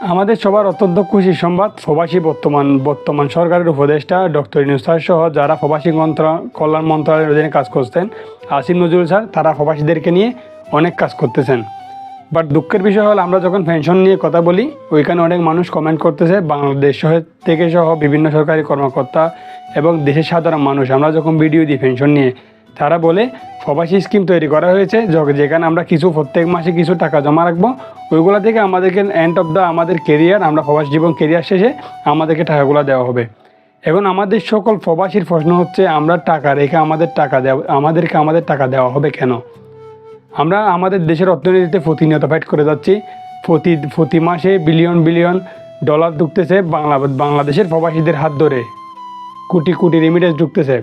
আমাদের সবার অত্যন্ত খুশির সংবাদ, প্রবাসী বর্তমান বর্তমান সরকারের উপদেষ্টা ডক্টর ইনুস স্যার সহ যারা প্রবাসী কল্যাণ মন্ত্রণালয়ের অধীনে কাজ করতেন আসিম নজরুল স্যার, তারা প্রবাসীদেরকে নিয়ে অনেক কাজ করতেছেন। বাট দুঃখের বিষয় হল, আমরা যখন পেনশন নিয়ে কথা বলি, ওইখানে অনেক মানুষ কমেন্ট করতেছে, বাংলাদেশ থেকে সহ বিভিন্ন সরকারি কর্মকর্তা এবং দেশের সাধারণ মানুষ। আমরা যখন ভিডিও দিই পেনশন নিয়ে তারা বলে, প্রবাসী স্কিম তৈরি করা হয়েছে। যেখানে আমরা কিছু প্রত্যেক মাসে কিছু টাকা জমা রাখব। ওইগুলো থেকে আমাদেরকে এন্ড অফ দ্য আমাদের কেরিয়ার আমরা প্রবাসী জীবন কেরিয়ার শেষে আমাদেরকে টাকাগুলো দেওয়া হবে। এখন আমাদের সকল প্রবাসীর প্রশ্ন হচ্ছে, আমরা টাকা রেখে আমাদের টাকা দেওয়া আমাদেরকে আমাদের টাকা দেওয়া হবে কেন? আমরা আমাদের দেশের অর্থনীতিতে প্রতিনিয়ত ফাইট করে যাচ্ছি। প্রতি প্রতি মাসে বিলিয়ন বিলিয়ন ডলার ঢুকতেছে বাংলা, বাংলাদেশের প্রবাসীদের হাত ধরে। কোটি কোটি রেমিটেন্স ঢুকতেছে।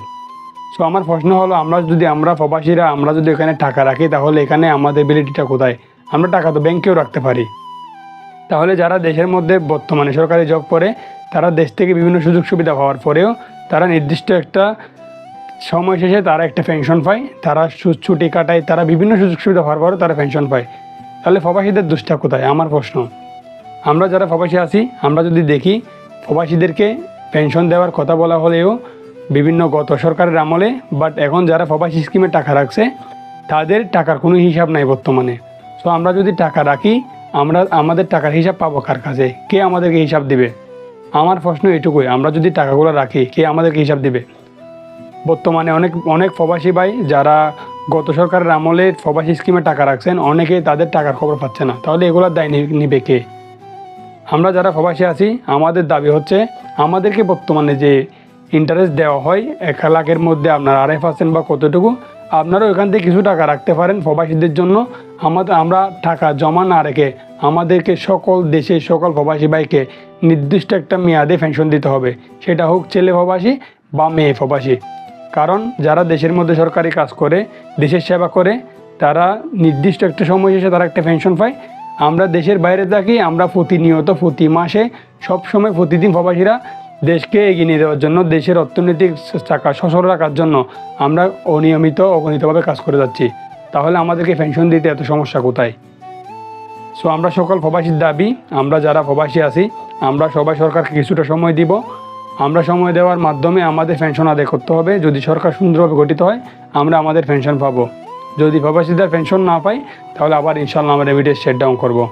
সো আমার প্রশ্ন হলো, আমরা যদি, আমরা প্রবাসীরা, আমরা যদি এখানে টাকা রাখি, তাহলে এখানে আমাদের এবিলিটিটা কোথায়? আমরা টাকা তো ব্যাংকেও রাখতে পারি। তাহলে যারা দেশের মধ্যে বর্তমানে সরকারি জব করে, তারা দেশ থেকে বিভিন্ন সুযোগ সুবিধা পাওয়ার পরেও, তারা নির্দিষ্ট একটা সময় শেষে তারা একটা পেনশন পায়। তারা ছুটি কাটায়, তারা বিভিন্ন সুযোগ সুবিধা পাওয়ার পরেও তারা পেনশন পায়। তাহলে প্রবাসীদের দুষ্টা কোথায়? আমার প্রশ্ন। আমরা যারা প্রবাসী আছি, আমরা যদি দেখি, প্রবাসীদেরকে পেনশন দেওয়ার কথা বলা হলেও বিভিন্ন গত সরকারের আমলে বাট এখন যারা প্রবাসী স্কিমে টাকা রাখছে, তাদের টাকার কোনো হিসাব নাই বর্তমানে। সো আমরা যদি টাকা রাখি, আমরা, আমাদের টাকার হিসাব পাবো কার কাছে? কে আমাদেরকে হিসাব দিবে? আমার প্রশ্ন এটুকুই আমরা যদি টাকাগুলো রাখি, কে আমাদেরকে হিসাব দিবে? বর্তমানে অনেক অনেক প্রবাসী ভাই যারা গত সরকারের আমলে প্রবাসী স্কিমে টাকা রাখছেন, অনেকে তাদের টাকার খবর পাচ্ছে না। তাহলে এগুলোর দায় নিবে কে? আমরা যারা প্রবাসী আছি, আমাদের দাবি হচ্ছে, আমাদেরকে বর্তমানে যে ইন্টারেস্ট দেওয়া হয়, এক লাখের মধ্যে আপনার আড়াই পার্সেন্ট বা কতটুকু, আপনারা ওইখান থেকে কিছু টাকা রাখতে পারেন প্রবাসীদের জন্য। আমাদের, আমরা টাকা জমা না রেখে আমাদেরকে সকল দেশের সকল প্রবাসী ভাইকে নির্দিষ্ট একটা মেয়াদে পেনশন দিতে হবে। সেটা হোক ছেলে প্রবাসী বা মেয়ে প্রবাসী। কারণ যারা দেশের মধ্যে সরকারি কাজ করে, দেশের সেবা করে, তারা নির্দিষ্ট একটা সময় শেষে তারা একটা পেনশন পায়। আমরা দেশের বাইরে থাকি, আমরা প্রতিনিয়ত, প্রতি মাসে, সবসময় প্রতিদিন প্রবাসীরা দেশকে এগিয়ে নিয়ে দেওয়ার জন্য, দেশের অর্থনৈতিক চাকা সচল রাখার জন্য আমরা অনিয়মিত, অগণিতভাবে কাজ করে যাচ্ছি। তাহলে আমাদেরকে পেনশন দিতে এত সমস্যা কোথায়? সো আমরা সকল প্রবাসীর দাবি, আমরা যারা প্রবাসী আছি, আমরা সবাই সরকারকে কিছুটা সময় দিব। আমরা সময় দেওয়ার মাধ্যমে আমাদের পেনশন আদায় করতে হবে। যদি সরকার সুন্দরভাবে গঠিত হয়, আমরা আমাদের পেনশন পাবো। যদি প্রবাসীদের পেনশন না পাই, তাহলে আবার ইনশাল্লাহ আমরা রেমিটেন্স শেট ডাউন করব।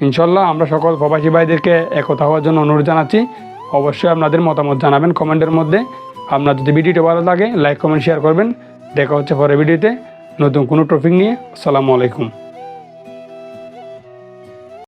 ইনশাল্লাহ আমরা সকল প্রবাসী ভাইদেরকে একতা হওয়ার জন্য অনুরোধ জানাচ্ছি। অবশ্যই আপনাদের মতামত জানাবেন কমেন্টের মধ্যে। আপনার যদি ভিডিওটি ভালো লাগে, লাইক, কমেন্ট শেয়ার করবেন। দেখা হচ্ছে পরে ভিডিওতে। নতুন কোনো টপিক নিয়ে। আসসালামু আলাইকুম।